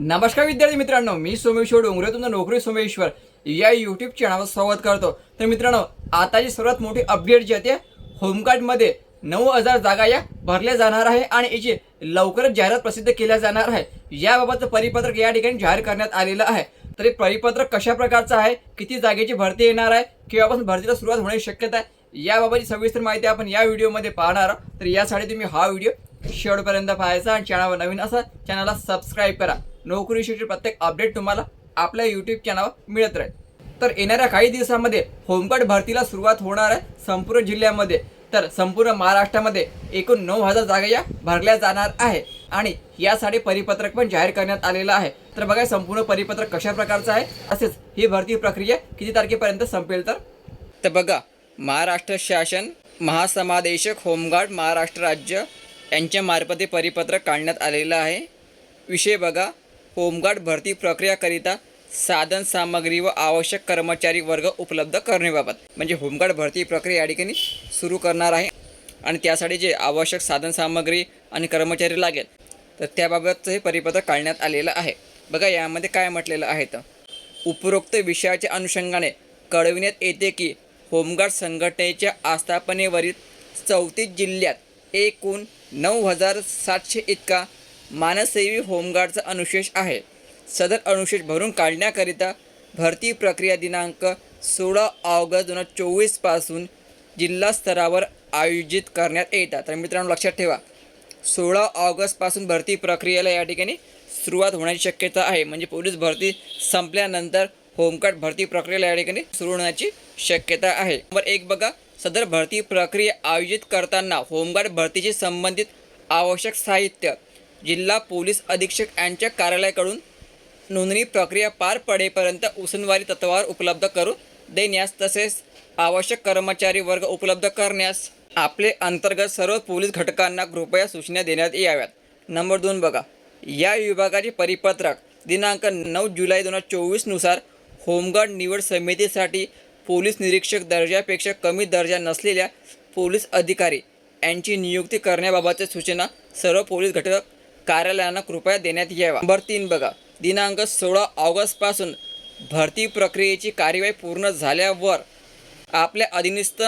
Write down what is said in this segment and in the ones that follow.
नमस्कार विद्यार्थी मित्रांनो मी सोमेश्वर डोंगरे तुमचं नोकरी सोमेश्वर. या यूट्यूब चॅनलवर स्वागत करतो. तर मित्रांनो आताची सर्वात मोठी अपडेट जी आहे ते होमगार्डमध्ये नऊ हजार जागा या भरल्या जाणार आहे आणि याची लवकरच जाहिरात प्रसिद्ध केल्या जाणार आहे. याबाबतचं परिपत्रक या ठिकाणी जाहीर करण्यात आलेलं आहे. तर हे परिपत्रक कशा प्रकारचं आहे? किती जागेची भरती येणार आहे? केव्हापासून भरतीला सुरुवात होण्याची शक्यता आहे? याबाबतची सविस्तर माहिती आपण या व्हिडिओमध्ये पाहणार आहोत. तर यासाठी तुम्ही हा व्हिडिओ शेवटपर्यंत पाहायचा आणि चॅनलवर नवीन असा चॅनलला सबस्क्राईब करा. नोकरीविषयीचे प्रत्येक अपडेट तुम्हाला आपल्या यूट्यूब चॅनलवर मिळत राहील. तर येणाऱ्या काही दिवसामध्ये होमगार्ड भरतीला सुरुवात होणार आहे संपूर्ण जिल्ह्यामध्ये. तर संपूर्ण महाराष्ट्रामध्ये एकूण नऊ हजार जागा या भरल्या जाणार आहे. आणि यासाठी परिपत्रक पण जाहीर करण्यात आलेलं आहे. तर बघा संपूर्ण परिपत्रक कशा प्रकारचं आहे? तसेच ही भरती प्रक्रिया किती तारखेपर्यंत संपेल तर? तर बघा महाराष्ट्र शासन महासमादेशक होमगार्ड महाराष्ट्र राज्य यांच्यामार्फत हे परिपत्रक काढण्यात आलेलं आहे. विषय बघा होमगार्ड भरती प्रक्रियाकरिता साधन सामग्री व आवश्यक कर्मचारी वर्ग उपलब्ध करण्याबाबत. म्हणजे होमगार्ड भरती प्रक्रिया या ठिकाणी सुरू करणार आहे. आणि त्यासाठी जे आवश्यक साधन सामग्री आणि कर्मचारी लागेल तर त्याबाबतचं हे परिपत्रक काढण्यात आलेलं आहे. बघा यामध्ये काय म्हटलेलं आहे तर उपरोक्त विषयाच्या अनुषंगाने कळविण्यात येते की होमगार्ड संघटनेच्या आस्थापनेवरील चौतीस जिल्ह्यात एकूण नऊ हजार सातशे इतका मानसेवी होमगार्डचा अनुशेष आहे. सदर अनुशेष भरून काढण्याकरिता भरती प्रक्रिया दिनांक सोळा ऑगस्ट दोन हजार चोवीसपासून जिल्हा स्तरावर आयोजित करण्यात येतात. तर मित्रांनो लक्षात ठेवा. सोळा ऑगस्टपासून भरती प्रक्रियेला या ठिकाणी सुरुवात होण्याची शक्यता आहे. म्हणजे पोलीस भरती संपल्यानंतर होमगार्ड भरती प्रक्रियेला या ठिकाणी सुरू होण्याची शक्यता आहे. नंबर एक बघा. सदर भरती प्रक्रिया आयोजित करताना होमगार्ड भरतीशी संबंधित आवश्यक साहित्य जिल्हा पोलीस अधीक्षक यांच्या कार्यालयाकडून नोंदणी प्रक्रिया पार पडेपर्यंत उसनवारी तत्वावर उपलब्ध करून देण्यास तसेच आवश्यक कर्मचारी वर्ग उपलब्ध करण्यास आपले अंतर्गत सर्व पोलीस घटकांना कृपया सूचना देण्यात याव्यात. नंबर दोन बघा. या विभागाचे परिपत्रक दिनांक नऊ जुलै दोन हजार चोवीसनुसार होमगार्ड निवड समितीसाठी पोलीस निरीक्षक दर्जापेक्षा कमी दर्जा नसलेल्या पोलीस अधिकारी यांची नियुक्ती करण्याबाबतच्या सूचना सर्व पोलीस घटक कार्यालयांना कृपया देण्यात यावा. नंबर तीन बघा. दिनांक सोळा ऑगस्टपासून भरती प्रक्रियेची कार्यवाही पूर्ण झाल्यावर आपल्या अधीनस्थ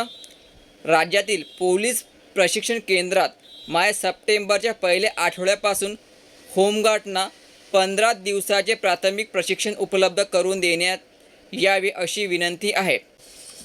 राज्यातील पोलीस प्रशिक्षण केंद्रात माय सप्टेंबरच्या पहिल्या आठवड्यापासून होमगार्डना पंधरा दिवसाचे प्राथमिक प्रशिक्षण उपलब्ध करून देण्यात यावे अशी विनंती आहे.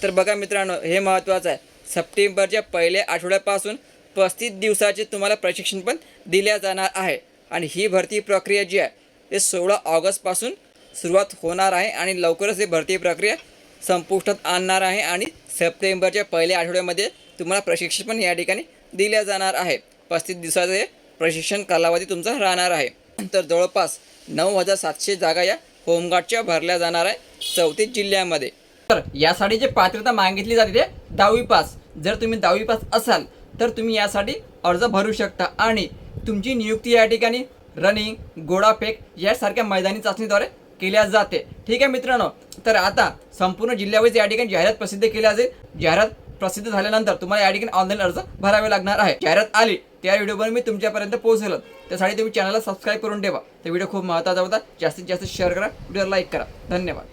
तर बघा मित्रांनो हे महत्त्वाचं आहे. सप्टेंबरच्या पहिल्या आठवड्यापासून पस्तीस दिवसाचे तुम्हाला प्रशिक्षण पण दिल्या जाणार आहे. आणि ही भरती प्रक्रिया जी आहे ते सोळा ऑगस्टपासून सुरुवात होणार आहे आणि लवकरच ही भरती प्रक्रिया संपुष्टात आणणार आहे आणि सप्टेंबरच्या पहिल्या आठवड्यामध्ये तुम्हाला प्रशिक्षण पण या ठिकाणी दिल्या जाणार आहे. पस्तीस दिवसाचे प्रशिक्षण कालावधी तुमचा राहणार आहे. तर जवळपास नऊ हजार सातशे जागा या होमगार्डच्या भरल्या जाणार आहे चौतीस जिल्ह्यामध्ये. तर यासाठी जे पात्रता मागितली जाते ते दहावी पास. जर तुम्ही दहावी पास असाल तर तुम्ही यासाठी अर्ज भरू शकता. आणि तुमची नियुक्ती या ठिकाणी रनिंग गोडाफेक यासारख्या मैदानी चाचणीद्वारे केल्या जाते. ठीक आहे मित्रांनो? तर आता संपूर्ण जिल्ह्यावर या ठिकाणी जाहिरात प्रसिद्ध केल्या जाईल जाहिरात प्रसिद्ध झाल्यानंतर तुम्हाला या ठिकाणी ऑनलाईन अर्ज भरावे लागणार आहे. जाहिरात आली त्या व्हिडिओवर मी तुमच्यापर्यंत पोहोचेल. त्यासाठी तुम्ही चॅनलला सबस्क्राईब करून ठेवा. तर व्हिडिओ खूप महत्त्वाचा होता. जास्तीत जास्त शेअर करा व्हिडिओ लाईक करा. धन्यवाद.